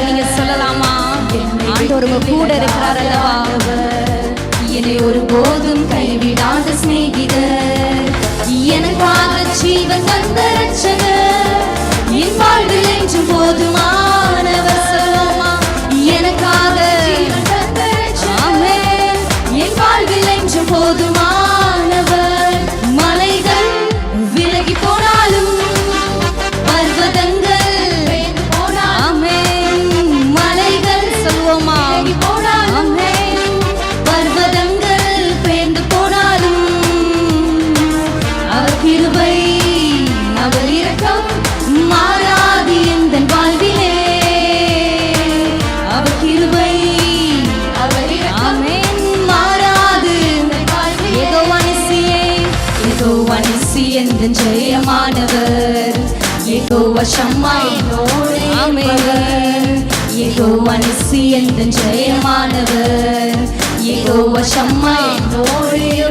என்று நீங்க சொல்லலாமா? ஆண்டவர் உங்க கூட இருக்கிறார் அல்லவா? என்னை ஒரு போதும் கைவிடாத சிநேகிதர். எனக்காக ஜீவன் தந்த ரட்சகர் என் வாழ்வில் என்றும் போதுமா? என்று ஜெயமானவர். யெகோவா ஷம்மா என்னோடு அமைவர் யெகோவா நிசி என்று ஜெயமானவர். யெகோவா ஷம்மா என்னோடு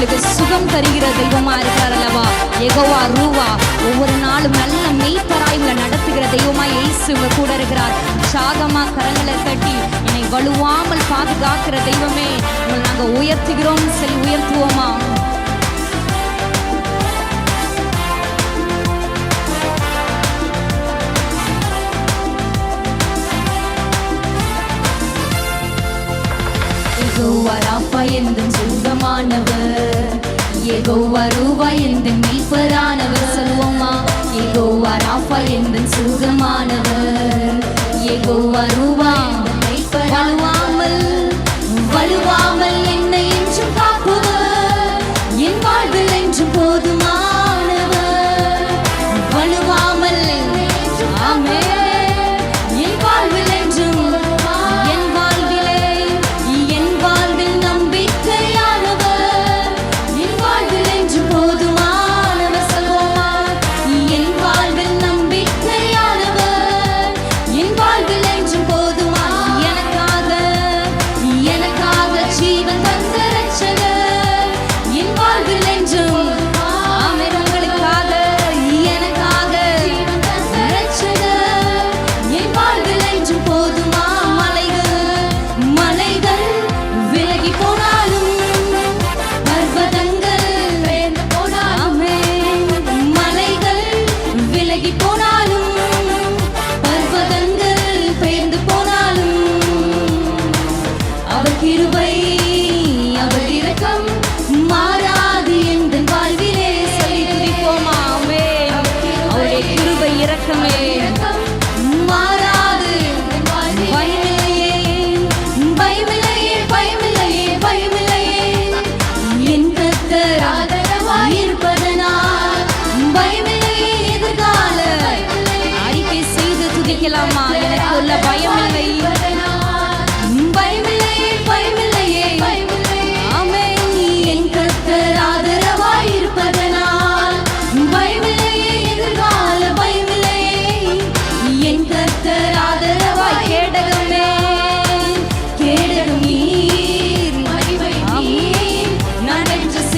உங்களுக்கு சுகம் தருகிற தெய்வமா இருக்கிறார் அல்லவா? எகோவா ரூவா ஒவ்வொரு நாளும் நல்ல மெய்ப்பராய் உங்களை நடத்துகிற தெய்வமா ஏசு கூட இருக்கிறார். சாகமா கரங்களை தட்டி என்னை வலுவாமல் பாதுகாக்கிற தெய்வமே உங்களை நாங்கள் உயர்த்துகிறோம் சரி உயர்த்துவோமா? என்றும் சுகமானவர் என்று மீட்பரானவர் சொல்வோமா ஏகோவா ராஃபா என்று சுகமானவர். ஏகோவா ரூபா கிருபை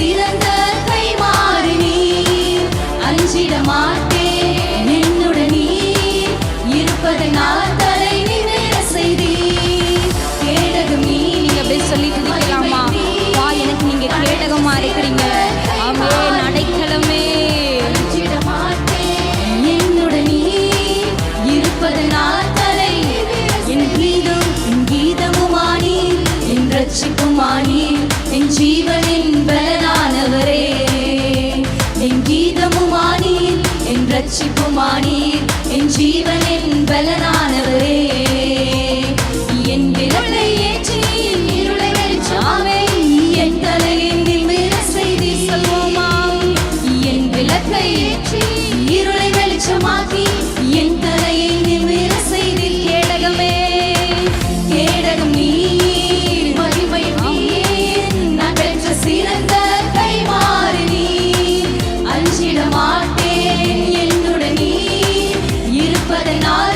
see them ரட்சிப்புமானீர். என் ரட்சிப்புமானீர். என் ஜீவனின் பலனானவரே. but in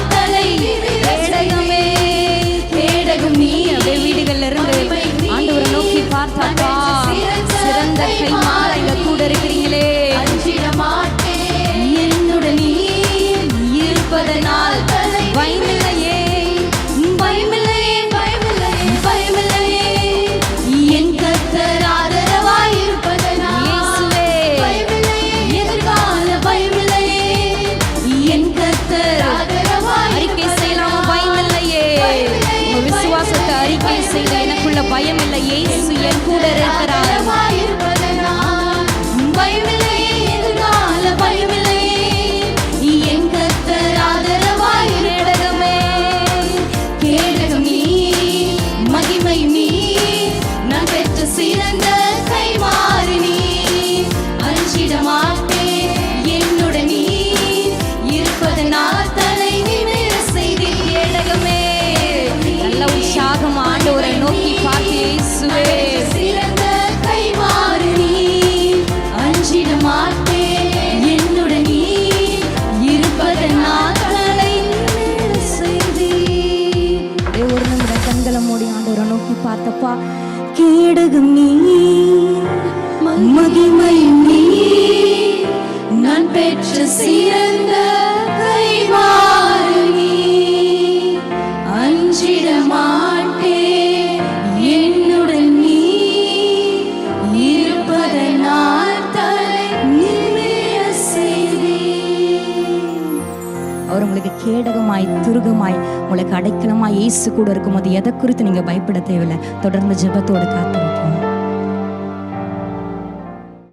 கேடகமாய் துருகமாய் உங்களுக்கு அடைக்கலமாக இயேசு கூட இருக்கும்போது எதை குறித்து நீங்கள் பயப்பட தேவையில்லை. தொடர்ந்து ஜெபத்தோடு காத்திருப்போம்.